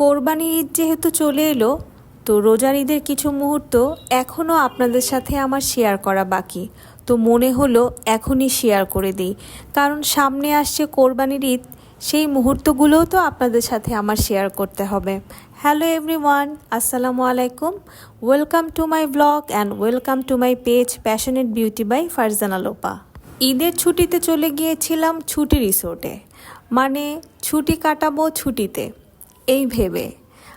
কোরবানি ঈদ যেহেতু চলে এলো, তো রোজার ঈদের কিছু মুহূর্ত এখনও আপনাদের সাথে আমার শেয়ার করা বাকি। তো মনে হলো এখনই শেয়ার করে দিই। কারণ সামনে আসছে কোরবানির ঈদ, সেই মুহূর্তগুলোও তো আপনাদের সাথে আমার শেয়ার করতে হবে। হ্যালো এভরিওয়ান আসসালামু আলাইকুম। Welcome to my blog and welcome to my page passionate beauty by Farzana Lopa ঈদের ছুটিতে চলে গিয়েছিলাম ছুটি রিসোর্টে। মানে ছুটি কাটাবো ছুটিতে। এই ভেবে।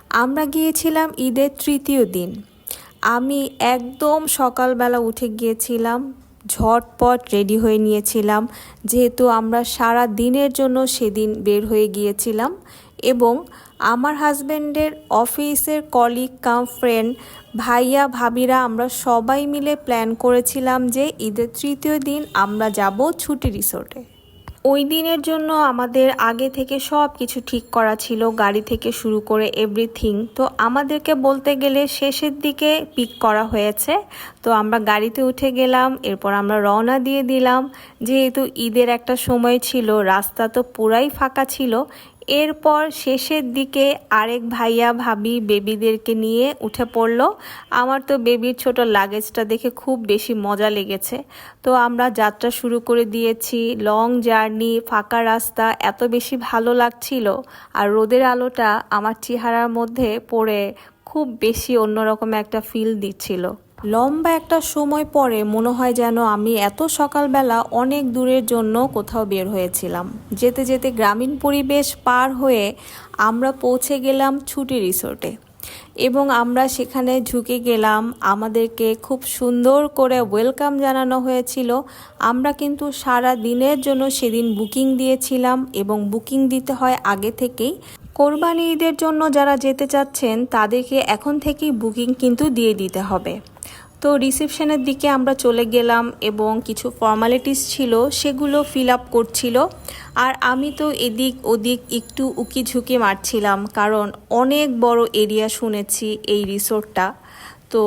আমরা গিয়েছিলাম ঈদের তৃতীয় দিন। আমি একদম সকালবেলা উঠে গিয়েছিলাম, ঝটপট রেডি হয়ে নিয়েছিলাম, যেহেতু আমরা সারা দিনের জন্য সেদিন বের হয়ে গিয়েছিলাম এবং আমার হাজব্যান্ডের অফিসের কলিগ কাম ফ্রেন্ড ভাইয়া, ভাবিরা আমরা সবাই মিলে প্ল্যান করেছিলাম যে ঈদের তৃতীয় দিন আমরা যাব ছুটি রিসোর্টে। ওই দিনের জন্য আমাদের আগে থেকে সব কিছু ঠিক করা ছিল, গাড়ি থেকে শুরু করে এভরিথিং তো আমাদেরকে বলতে গেলে শেষের দিকে পিক করা হয়েছে। তো আমরা গাড়িতে উঠে গেলাম, এরপর আমরা রওনা দিয়ে দিলাম। যেহেতু ঈদের একটা সময় ছিল, রাস্তা তো পুরাই ফাঁকা ছিল এরপর শেষের দিকে আরেক ভাইয়া ভাবি বেবিদেরকে নিয়ে উঠে পড়ল। আমার তো বেবির ছোট লাগেজটা দেখে খুব বেশি মজা লেগেছে। তো আমরা যাত্রা শুরু করে দিয়েছি। লং জার্নি ফাঁকা রাস্তা, এত বেশি ভালো লাগছিল। আর রোদের আলোটা আমার চেহারার মধ্যে পড়ে খুব বেশি অন্যরকম একটা ফিল দিচ্ছিল। লম্বা একটা সময় পরে মনে হয় যেন আমি এত সকালবেলা অনেক দূরের জন্য কোথাও বের হয়েছিলাম। যেতে যেতে গ্রামীণ পরিবেশ পার হয়ে আমরা পৌঁছে গেলাম ছুটি রিসোর্টে এবং আমরা সেখানে ঝুঁকে গেলাম। আমাদেরকে খুব সুন্দর করে ওয়েলকাম জানানো হয়েছিল। আমরা কিন্তু সারা দিনের জন্য সেদিন বুকিং দিয়েছিলাম এবং বুকিং দিতে হয় আগে থেকেই। কোরবানি ঈদের জন্য যারা যেতে চাচ্ছেন তাদেরকে এখন থেকেই বুকিং কিন্তু দিয়ে দিতে হবে। তো রিসেপশনের দিকে আমরা চলে গেলাম এবং কিছু ফর্মালিটিস ছিল, সেগুলো ফিল আপ করছিল। আর আমি তো এদিক ওদিক একটু উকি ঝুঁকি মারছিলাম, কারণ অনেক বড় এরিয়া শুনেছি এই রিসোর্টটা তো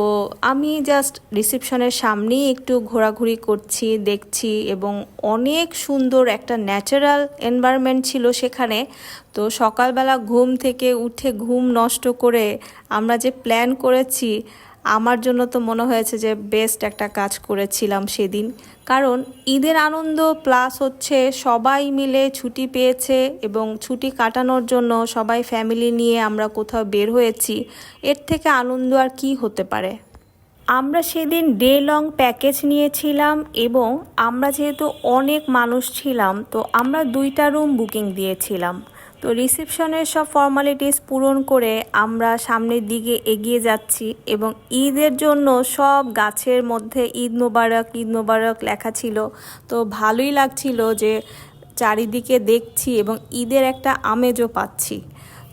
আমি জাস্ট রিসেপশনের সামনেই একটু ঘোরাঘুরি করছি, দেখছি এবং অনেক সুন্দর একটা ন্যাচারাল এনভায়রনমেন্ট ছিল সেখানে। তো সকালবেলা ঘুম থেকে উঠে ঘুম নষ্ট করে আমরা যে প্ল্যান করেছি আমার জন্য তো মনে হয়েছে যে বেস্ট একটা কাজ করেছিলাম সেদিন। কারণ ঈদের আনন্দ প্লাস হচ্ছে সবাই মিলে ছুটি পেয়েছে এবং ছুটি কাটানোর জন্য সবাই ফ্যামিলি নিয়ে আমরা কোথাও বের হয়েছি। এর থেকে আনন্দ আর কি হতে পারে? আমরা সেদিন ডে লং প্যাকেজ নিয়েছিলাম এবং আমরা যেহেতু অনেক মানুষ ছিলাম, তো আমরা দুইটা রুম বুকিং দিয়েছিলাম। তো রিসেপশনের সব ফর্মালিটিস পূরণ করে আমরা সামনের দিকে এগিয়ে যাচ্ছি এবং ঈদের জন্য সব গাছের মধ্যে ঈদ মোবারক ঈদ মোবারক লেখা ছিল। তো ভালোই লাগছিল যে চারিদিকে দেখছি এবং ঈদের একটা আমেজও পাচ্ছি।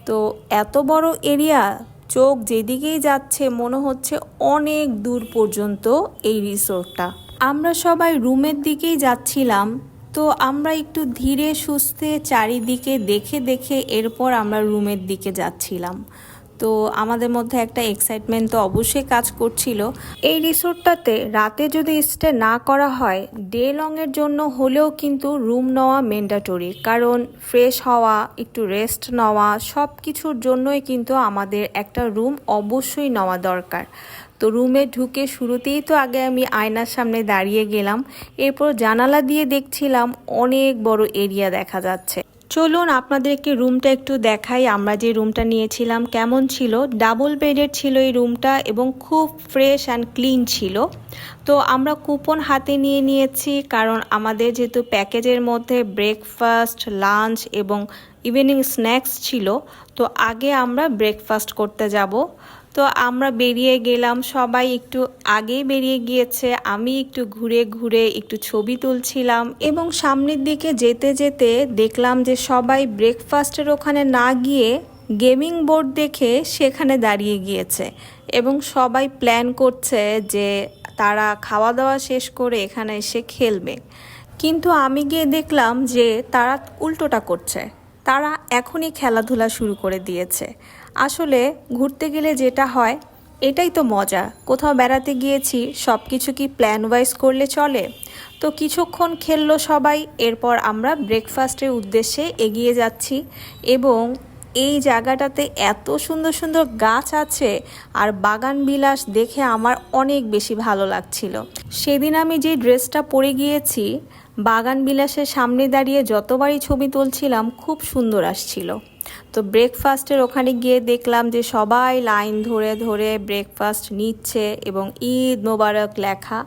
তো এত বড় এরিয়া, চোখ যেদিকেই যাচ্ছে মনে হচ্ছে অনেক দূর পর্যন্ত এই রিসোর্টটা। আমরা সবাই রুমের দিকেই যাচ্ছিলাম। তো আমরা একটু ধীরে সুস্থে চারিদিকে দেখে দেখে এরপর আমরা রুমের দিকে যাচ্ছিলাম। তো আমাদের মধ্যে একটা এক্সাইটমেন্ট তো অবশ্যই কাজ করছিল। এই রিসোর্টটাতে রাতে যদি স্টে না করা হয় ডে লংয়ের জন্য হলেও কিন্তু রুম নেওয়া ম্যান্ডাটরি কারণ ফ্রেশ হওয়া, একটু রেস্ট নেওয়া সব কিছুর জন্যই কিন্তু আমাদের একটা রুম অবশ্যই নেওয়া দরকার। তো রুমে ঢুকে শুরুতেই তো আগে আমি আয়নার সামনে দাঁড়িয়ে গেলাম। এরপর জানালা দিয়ে দেখছিলাম অনেক বড় এরিয়া দেখা যাচ্ছে। চলুন আপনাদেরকে রুমটা একটু দেখাই। আমরা যে রুমটা নিয়েছিলাম কেমন ছিল? ডাবল বেডের ছিল এই রুমটা এবং খুব ফ্রেশ অ্যান্ড ক্লিন ছিল। তো আমরা কুপন হাতে নিয়ে নিয়েছি কারণ আমাদের যেহেতু প্যাকেজের মধ্যে ব্রেকফাস্ট, লাঞ্চ এবং ইভিনিং স্ন্যাক্স ছিল, তো আগে আমরা ব্রেকফাস্ট করতে যাব। তো আমরা বেরিয়ে গেলাম। সবাই একটু আগেই বেরিয়ে গিয়েছে। আমি একটু ঘুরে ঘুরে একটু ছবি তুলছিলাম এবং সামনের দিকে যেতে যেতে দেখলাম যে সবাই ব্রেকফাস্টের ওখানে না গিয়ে গেমিং বোর্ড দেখে সেখানে দাঁড়িয়ে গিয়েছে এবং সবাই প্ল্যান করছে যে তারা খাওয়া দাওয়া শেষ করে এখানে এসে খেলবে। কিন্তু আমি গিয়ে দেখলাম যে তারা উল্টোটা করছে। তারা এখনই খেলাধুলা শুরু করে দিয়েছে। আসলে ঘুরতে গেলে যেটা হয়, এটাই তো মজা। কোথাও বেড়াতে গিয়েছি সব কিছু কি প্ল্যান ওয়াইজ করলে চলে? তো কিছুক্ষণ খেললো সবাই, এরপর আমরা ব্রেকফাস্টের উদ্দেশ্যে এগিয়ে যাচ্ছি এবং এই জায়গাটাতে এত সুন্দর সুন্দর গাছ আছে আর বাগান বিলাস দেখে আমার অনেক বেশি ভালো লাগছিল। সেদিন আমি যে ড্রেসটা পরে গিয়েছি, বাগান বিলাসের সামনে দাঁড়িয়ে যতবারই ছবি তুলছিলাম, খুব সুন্দর আসছিল। তো ব্রেকফাস্টের ওখানে গিয়ে দেখলাম যে সবাই লাইন ধরে ধরে ব্রেকফাস্ট নিচ্ছে এবং ঈদ মোবারক লেখা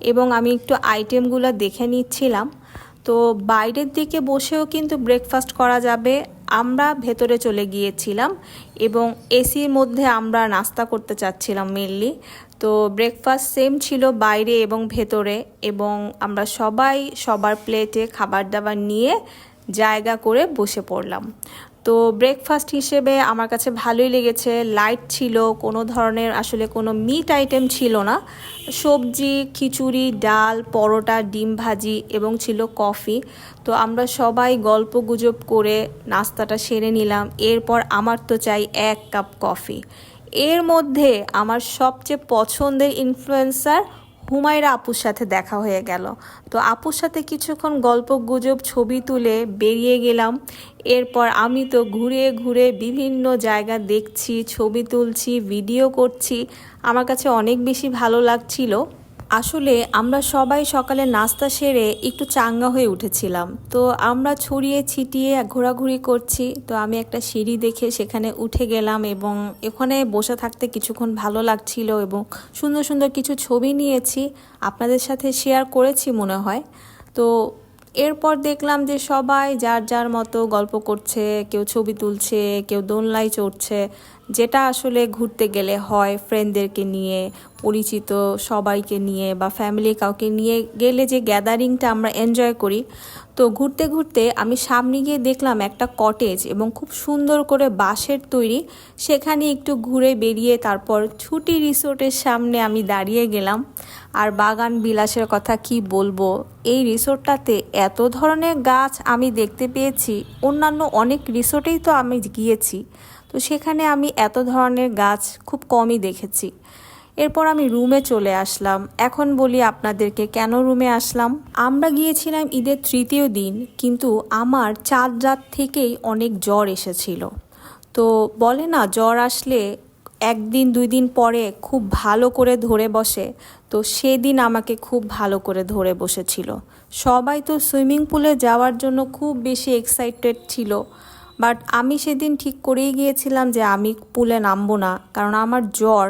এবং আমি একটু আইটেমগুলো দেখে নিচ্ছিলাম। তো বাইরের দিকে বসেও কিন্তু ব্রেকফাস্ট করা যাবে। আমরা ভেতরে চলে গিয়েছিলাম এবং এসির মধ্যে আমরা নাস্তা করতে চাচ্ছিলাম মেনলি তো ব্রেকফাস্ট সেম ছিল বাইরে এবং ভেতরে এবং আমরা সবাই সবার প্লেটে খাবার দাবার নিয়ে জায়গা করে বসে পড়লাম। তো ব্রেকফাস্ট হিসেবে আমার কাছে ভালোই লেগেছে। লাইট ছিল, কোনো ধরনের আসলে কোনো মিট আইটেম ছিল না। সবজি, খিচুড়ি, ডাল, পরোটা, ডিম ভাজি এবং ছিল কফি তো আমরা সবাই গল্প গুজব করে নাস্তাটা সেরে নিলাম। এরপর আমার তো চাই এক কাপ কফি এর মধ্যে আমার সবচেয়ে পছন্দের ইনফ্লুয়েন্সার হুমায়রা আপুর সাথে দেখা হয়ে গেল। তো আপুর সাথে কিছুক্ষণ গল্প, গুজব, ছবি তুলে বেরিয়ে গেলাম। এরপর আমি তো ঘুরে ঘুরে বিভিন্ন জায়গা দেখছি, ছবি তুলছি ভিডিও করছি। আমার কাছে অনেক বেশি ভালো লাগছিল। আসলে আমরা সবাই সকালে নাস্তা সেরে একটু চাঙ্গা হয়ে উঠেছিলাম। তো আমরা ছড়িয়ে ছিটিয়ে ঘোরাঘুরি করছি। তো আমি একটা সিঁড়ি দেখে সেখানে উঠে গেলাম এবং এখানে বসে থাকতে কিছুক্ষণ ভালো লাগছিল এবং সুন্দর সুন্দর কিছু ছবি নিয়েছি। আপনাদের সাথে শেয়ার করেছি মনে হয়। তো এরপর দেখলাম যে সবাই যার যার মতো গল্প করছে, কেউ ছবি তুলছে, কেউ দোলনায় চড়ছে। যেটা আসলে ঘুরতে গেলে হয় ফ্রেন্ডদেরকে নিয়ে, পরিচিত সবাইকে নিয়ে বা ফ্যামিলি কাউকে নিয়ে গেলে যে গ্যাদারিংটা আমরা এনজয় করি, তো ঘুরতে ঘুরতে আমি সামনে গিয়ে দেখলাম একটা কটেজ এবং খুব সুন্দর করে বাঁশের তৈরি। সেখানে একটু ঘুরে বেরিয়ে তারপর ছুটি রিসোর্টের সামনে আমি দাঁড়িয়ে গেলাম। আর বাগান বিলাসের কথা কি বলব? এই রিসোর্টটাতে এত ধরনের গাছ আমি দেখতে পেয়েছি। অন্যান্য অনেক রিসোর্টেই তো আমি গিয়েছি। তো সেখানে আমি এত ধরনের গাছ খুব কমই দেখেছি। এরপর আমি রুমে চলে আসলাম। এখন বলি আপনাদেরকে, কেন রুমে আসলাম? আমরা গিয়েছিলাম ঈদের তৃতীয় দিন, কিন্তু আমার চার রাত থেকেই অনেক জ্বর এসেছিল। তো বলে না, জ্বর আসলে একদিন, দুই দিন পরে খুব ভালো করে ধরে বসে। তো সেদিন আমাকে খুব ভালো করে ধরে বসেছিল। সবাই তো সুইমিং পুলে যাওয়ার জন্য খুব বেশি এক্সাইটেড ছিল। বাট আমি সেদিন ঠিক করেই গিয়েছিলাম যে আমি পুলে নামবো না, কারণ আমার জ্বর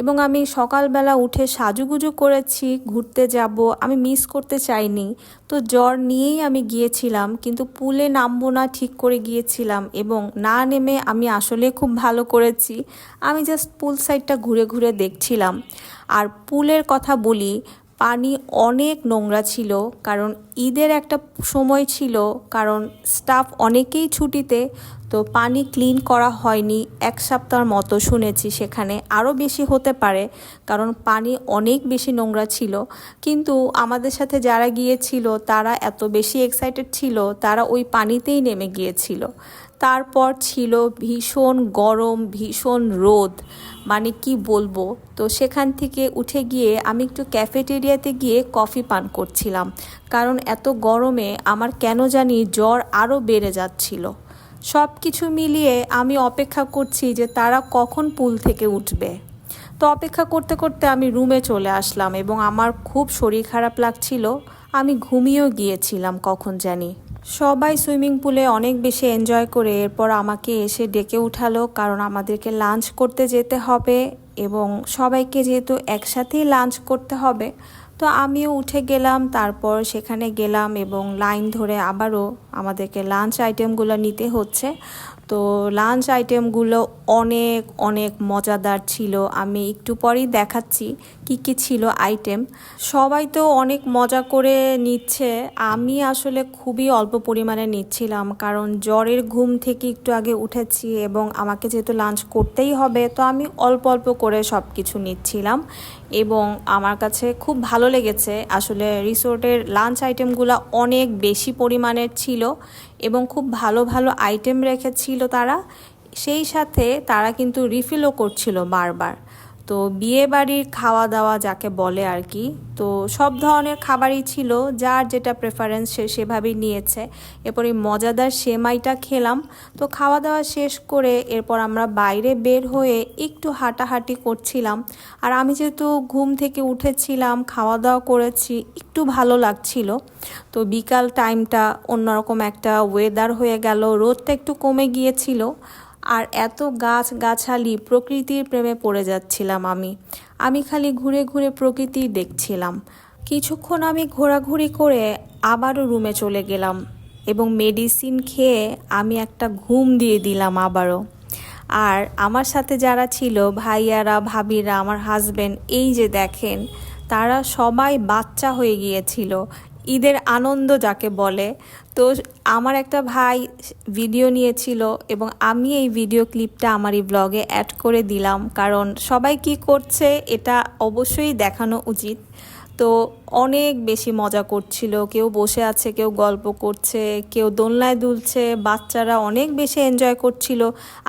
এবং আমি সকালবেলা উঠে সাজুগুজু করেছি, ঘুরতে যাব, আমি মিস করতে চাইনি। তো জ্বর নিয়েই আমি গিয়েছিলাম, কিন্তু পুলে নামবো না, ঠিক করে গিয়েছিলাম এবং না নেমে আমি আসলে খুব ভালো করেছি। আমি জাস্ট পুল সাইডটা ঘুরে ঘুরে দেখছিলাম। আর পুলের কথা বলি পানি অনেক নোংরা ছিল, কারণ ঈদের একটা সময় ছিল, কারণ স্টাফ অনেকেই ছুটিতে, তো পানি ক্লিন করা হয়নি, এক সপ্তাহর মতো শুনেছি সেখানে। আরও বেশি হতে পারে, কারণ পানি অনেক বেশি নোংরা ছিল। কিন্তু আমাদের সাথে যারা গিয়েছিল, তারা এত বেশি এক্সাইটেড ছিল, তারা ওই পানিতেই নেমে গিয়েছিল। তারপর ছিল ভীষণ গরম, ভীষণ রোদ। মানে কি বলব? তো সেখান থেকে উঠে গিয়ে আমি একটু ক্যাফেটেরিয়াতে গিয়ে কফি পান করছিলাম। কারণ এত গরমে আমার কেন জানি জ্বর আরও বেড়ে যাচ্ছিল। সব কিছু মিলিয়ে আমি অপেক্ষা করছি যে তারা কখন পুল থেকে উঠবে। তো অপেক্ষা করতে করতে আমি রুমে চলে আসলাম এবং আমার খুব শরীর খারাপ লাগছিল। আমি ঘুমিয়েও গিয়েছিলাম কখন জানি। সবাই সুইমিং পুলে অনেক বেশি এনজয় করে এরপর আমাকে এসে ডেকে উঠালো, কারণ আমাদেরকে লাঞ্চ করতে যেতে হবে এবং সবাইকে যেহেতু একসাথেই লাঞ্চ করতে হবে, তো আমিও উঠে গেলাম, তারপর সেখানে গেলাম এবং লাইন ধরে আবারও আমাদেরকে লাঞ্চ আইটেমগুলো নিতে হচ্ছে। তো লাঞ্চ আইটেমগুলো অনেক অনেক মজাদার ছিল। আমি একটু পরেই দেখাচ্ছি কি কি ছিল আইটেম সবাই তো অনেক মজা করে নিচ্ছে। আমি আসলে খুবই অল্প পরিমাণে নিচ্ছিলাম, কারণ জ্বরের ঘুম থেকে একটু আগে উঠেছি এবং আমাকে যেহেতু লাঞ্চ করতেই হবে, তো আমি অল্প অল্প করে সব কিছু নিচ্ছিলাম। এবং আমার কাছে খুব ভালো লেগেছে। আসলে রিসোর্টের লাঞ্চ আইটেমগুলো অনেক বেশি পরিমাণের ছিল এবং খুব ভালো ভালো আইটেম রেখেছিল তারা। সেই সাথে তারা কিন্তু রিফিলও করছিল বারবার। তো বিয়ে বাড়ির খাওয়া দাওয়া যাকে বলে আর কি, তো সব ধরনের খাবারই ছিল, যার যেটা প্রেফারেন্স সে সেভাবেই নিয়েছে। এরপর মজাদার সেমাইটা খেলাম, তো খাওয়া দাওয়া শেষ করে এরপর আমরা বাইরে বের হয়ে একটু হাঁটাহাঁটি করছিলাম। আর আমি যেহেতু ঘুম থেকে উঠেছিলাম খাওয়া দাওয়া করেছি, একটু ভালো লাগছিল। তো বিকাল টাইমটা অন্যরকম একটা ওয়েদার হয়ে গেল, রোদটা একটু কমে গিয়েছিল। আর এত গাছ গাছালি প্রকৃতির প্রেমে পড়ে যাচ্ছিলাম আমি। আমি খালি ঘুরে ঘুরে প্রকৃতি দেখছিলাম। কিছুক্ষণ আমি ঘোরাঘুরি করে আবারও রুমে চলে গেলাম এবং মেডিসিন খেয়ে আমি একটা ঘুম দিয়ে দিলাম আবারও। আর আমার সাথে যারা ছিল, ভাইয়ারা, ভাবিরা, আমার হাজবেন্ড এই যে দেখেন, তারা সবাই বাচ্চা হয়ে গিয়েছিল। ঈদের আনন্দ যাকে বলে। তো আমার একটা ভাই ভিডিও নিয়েছিল এবং আমি এই ভিডিও ক্লিপটা আমার এই ব্লগে অ্যাড করে দিলাম। কারণ সবাই কি করছে এটা অবশ্যই দেখানো উচিত। তো অনেক বেশি মজা করছিল। কেউ বসে আছে, কেউ গল্প করছে, কেউ দোলনায় দুলছে, বাচ্চারা অনেক বেশি এনজয় করছিল।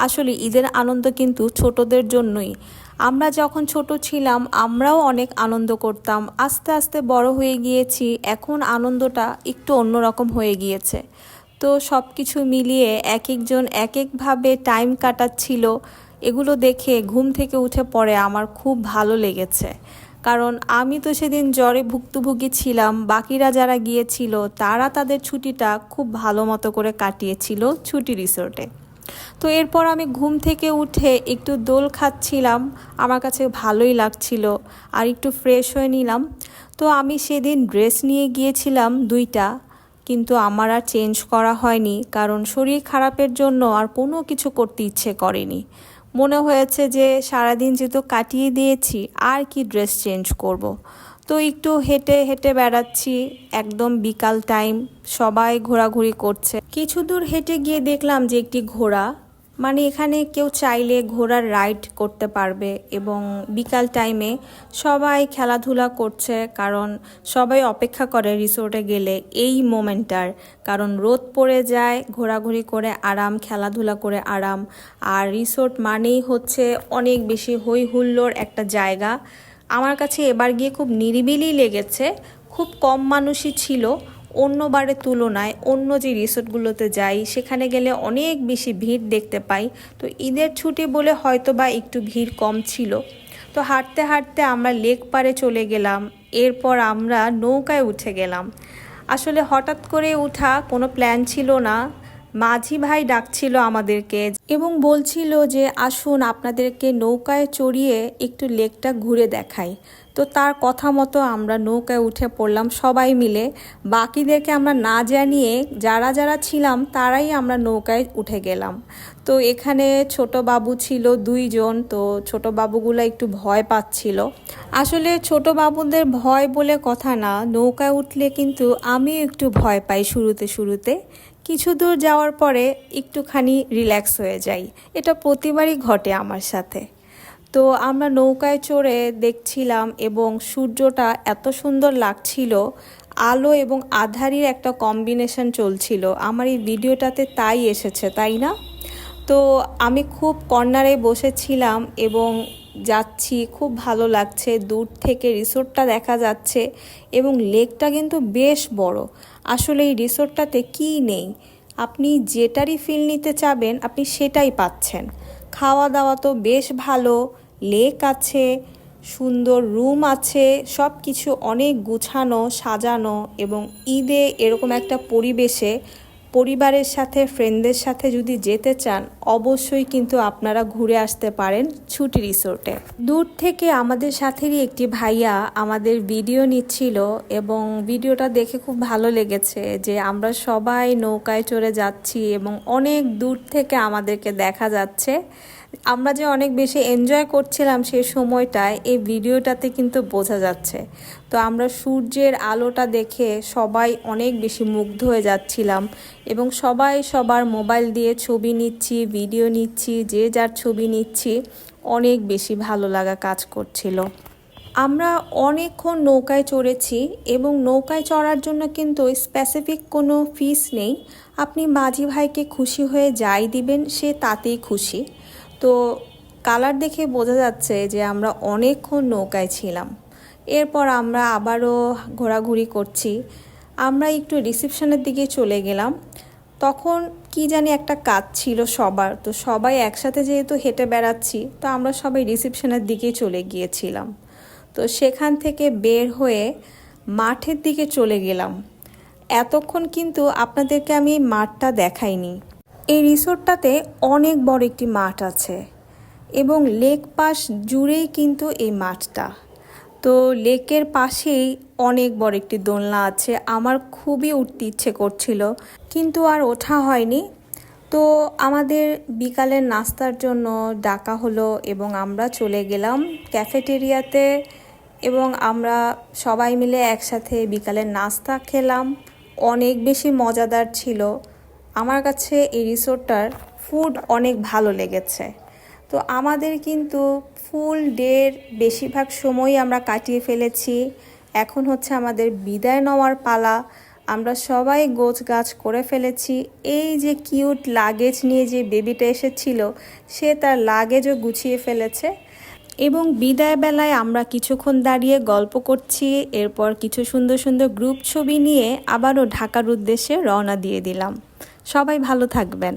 আসলে ঈদের আনন্দ কিন্তু ছোটদের জন্যই। আমরা যখন ছোট ছিলাম, আমরাও অনেক আনন্দ করতাম। আস্তে আস্তে বড় হয়ে গিয়েছি, এখন আনন্দটা একটু অন্যরকম হয়ে গিয়েছে। তো সব কিছু মিলিয়ে এক একজন এক একভাবে টাইম কাটাচ্ছিল। এগুলো দেখে ঘুম থেকে উঠে পড়ে আমার খুব ভালো লেগেছে। কারণ আমি তো সেদিন জ্বরে ভুক্তভোগী ছিলাম, বাকিরা যারা গিয়েছিল, তারা তাদের ছুটিটা খুব ভালো মতো করে কাটিয়েছিল ছুটি রিসোর্টে। তো এরপর আমি ঘুম থেকে উঠে একটু দোল খাচ্ছিলাম। আমার কাছে ভালোই লাগছিল আর একটু ফ্রেশ হয়ে নিলাম। তো আমি সেদিন ড্রেস নিয়ে গিয়েছিলাম দুইটা, কিন্তু আমার আর চেঞ্জ করা হয়নি কারণ শরীর খারাপের জন্য আর কোনো কিছু করতে ইচ্ছে করেনি। মনে হয়েছে যে সারাদিন যেহেতু কাটিয়ে দিয়েছি, আর কি ড্রেস চেঞ্জ করব। তো একটু হেঁটে হেঁটে বেড়াচ্ছি, একদম বিকাল টাইম সবাই ঘোরাঘুরি করছে। কিছু দূর হেঁটে গিয়ে দেখলাম যে একটি ঘোড়া মানে এখানে কেউ চাইলে ঘোড়ার রাইড করতে পারবে এবং বিকাল টাইমে সবাই খেলাধুলা করছে কারণ সবাই অপেক্ষা করে রিসোর্টে গেলে এই মোমেন্টটার কারণ রোদ পড়ে যায়, ঘোরাঘুরি করে আরাম, খেলাধুলা করে আরাম। আর রিসোর্ট মানেই হচ্ছে অনেক বেশি হই হুল্লোর একটা জায়গা। আমার কাছে এবার গিয়ে খুব নিরিবিলি লেগেছে, খুব কম মানুষই ছিল, অন্যবারের তুলনায় অন্য যে রিসোর্টগুলোতে যাই, সেখানে গেলে অনেক বেশি ভিড় দেখতে পাই। তো ঈদের ছুটি বলে হয়তো বা একটু ভিড় কম ছিল। তো হাঁটতে হাঁটতে আমরা লেক পারে চলে গেলাম, এরপর আমরা নৌকায় উঠে গেলাম। আসলে হঠাৎ করে উঠা কোনো প্ল্যান ছিল না। মাঝি ভাই ডাকছিল আমাদেরকে এবং বলছিল যে, আসুন আপনাদেরকে নৌকায় চড়িয়ে একটু লেকটা ঘুরে দেখাই। তো তার কথা মতো আমরা নৌকায় উঠে পড়লাম সবাই মিলে। বাকিদেরকে আমরা না জানিয়ে যারা যারা ছিলাম তারাই আমরা নৌকায় উঠে গেলাম। তো এখানে ছোট বাবু ছিল দুইজন, তো ছোট বাবুগুলো একটু ভয় পাচ্ছিল। আসলে ছোট বাবুদের ভয় বলে কথা না, নৌকায় উঠলে কিন্তু আমিও একটু ভয় পাই শুরুতে শুরুতে। কিছু দূর যাওয়ার পরে একটুখানি রিল্যাক্স হয়ে যাই। এটা প্রতিবারই ঘটে আমার সাথে। তো আমরা নৌকায় চড়ে দেখছিলাম এবং সূর্যটা এত সুন্দর লাগছিল, আলো এবং আধারির একটা কম্বিনেশন চলছিল। আমার এই ভিডিওটাতে তাই এসেছে, তাই না? তো আমি খুব কর্নারে বসেছিলাম এবং যাচ্ছি, খুব ভালো লাগছে। দূর থেকে রিসোর্টটা দেখা যাচ্ছে এবং লেকটা কিন্তু বেশ বড়। আসলে এই রিসোর্টটাতে কী নেই? আপনি যেটারই ফিল নিতে চাবেন, আপনি সেটাই পাচ্ছেন। খাওয়া দাওয়া তো বেশ ভালো লেক আছে, সুন্দর রুম আছে সব কিছু অনেক গুছানো, সাজানো এবং ঈদে এরকম একটা পরিবেশে পরিবারের সাথে ফ্রেন্ডদের সাথে যদি যেতে চান, অবশ্যই কিন্তু আপনারা ঘুরে আসতে পারেন ছুটি রিসোর্টে। দূর থেকে আমাদের সাথেরই একটি ভাইয়া আমাদের ভিডিও নিচ্ছিল এবং ভিডিওটা দেখে খুব ভালো লেগেছে যে আমরা সবাই নৌকায় চড়ে যাচ্ছি এবং অনেক দূর থেকে আমাদেরকে দেখা যাচ্ছে। আমরা যে অনেক বেশি এনজয় করছিলাম সেই সময়টায় এই ভিডিওটাতে কিন্তু বোঝা যাচ্ছে। তো আমরা সূর্যের আলোটা দেখে সবাই অনেক বেশি মুগ্ধ হয়ে যাচ্ছিলাম এবং সবাই সবার মোবাইল দিয়ে ছবি নিচ্ছি, ভিডিও নিচ্ছি, যে যার ছবি নিচ্ছি, অনেক বেশি ভালো লাগা কাজ করছিল। আমরা অনেকক্ষণ নৌকায় চড়েছি এবং নৌকায় চড়ার জন্য কিন্তু স্পেসিফিক কোনো ফিস নেই। আপনি মাঝি ভাইকে খুশি হয়ে যাই দিবেন, সে তাতেই খুশি। তো কালার দেখে বোঝা যাচ্ছে যে আমরা অনেকক্ষণ নৌকায় ছিলাম। এরপর আমরা আবারও ঘোরাঘুরি করছি। আমরা একটু রিসেপশনের দিকে চলে গেলাম। তখন কি জানি একটা কাজ ছিল সবার। তো সবাই একসাথে যেহেতু হেঁটে বেড়াচ্ছি, তো আমরা সবাই রিসেপশনের দিকে চলে গিয়েছিলাম। তো সেখান থেকে বের হয়ে মাঠের দিকে চলে গেলাম। এতক্ষণ কিন্তু আপনাদেরকে আমি মাঠটা দেখাইনি। এই রিসোর্টটাতে অনেক বড় একটি মাঠ আছে এবং লেক পাশ জুড়েই কিন্তু এই মাঠটা। তো লেকের পাশেই অনেক বড় একটি দোলনা আছে, আমার খুবই উঠতে ইচ্ছে করছিল, কিন্তু আর ওঠা হয়নি। তো আমাদের বিকালের নাস্তার জন্য ডাকা হলো এবং আমরা চলে গেলাম ক্যাফেটেরিয়াতে এবং আমরা সবাই মিলে একসাথে বিকালের নাস্তা খেলাম। অনেক বেশি মজাদার ছিল। আমার কাছে এই রিসোর্টটার ফুড অনেক ভালো লেগেছে। তো আমাদের কিন্তু ফুল ডের বেশিরভাগ সময়ই আমরা কাটিয়ে ফেলেছি। এখন হচ্ছে আমাদের বিদায় নেওয়ার পালা। আমরা সবাই গোছ গাছ করে ফেলেছি। এই যে কিউট লাগেজ নিয়ে যে বেবিটা এসেছিল, সে তার লাগেজও গুছিয়ে ফেলেছে। এবং বিদায় বেলায় আমরা কিছুক্ষণ দাঁড়িয়ে গল্প করছি, এরপর কিছু সুন্দর সুন্দর গ্রুপ ছবি নিয়ে আবারও ঢাকার উদ্দেশ্যে রওনা দিয়ে দিলাম। সবাই ভালো থাকবেন।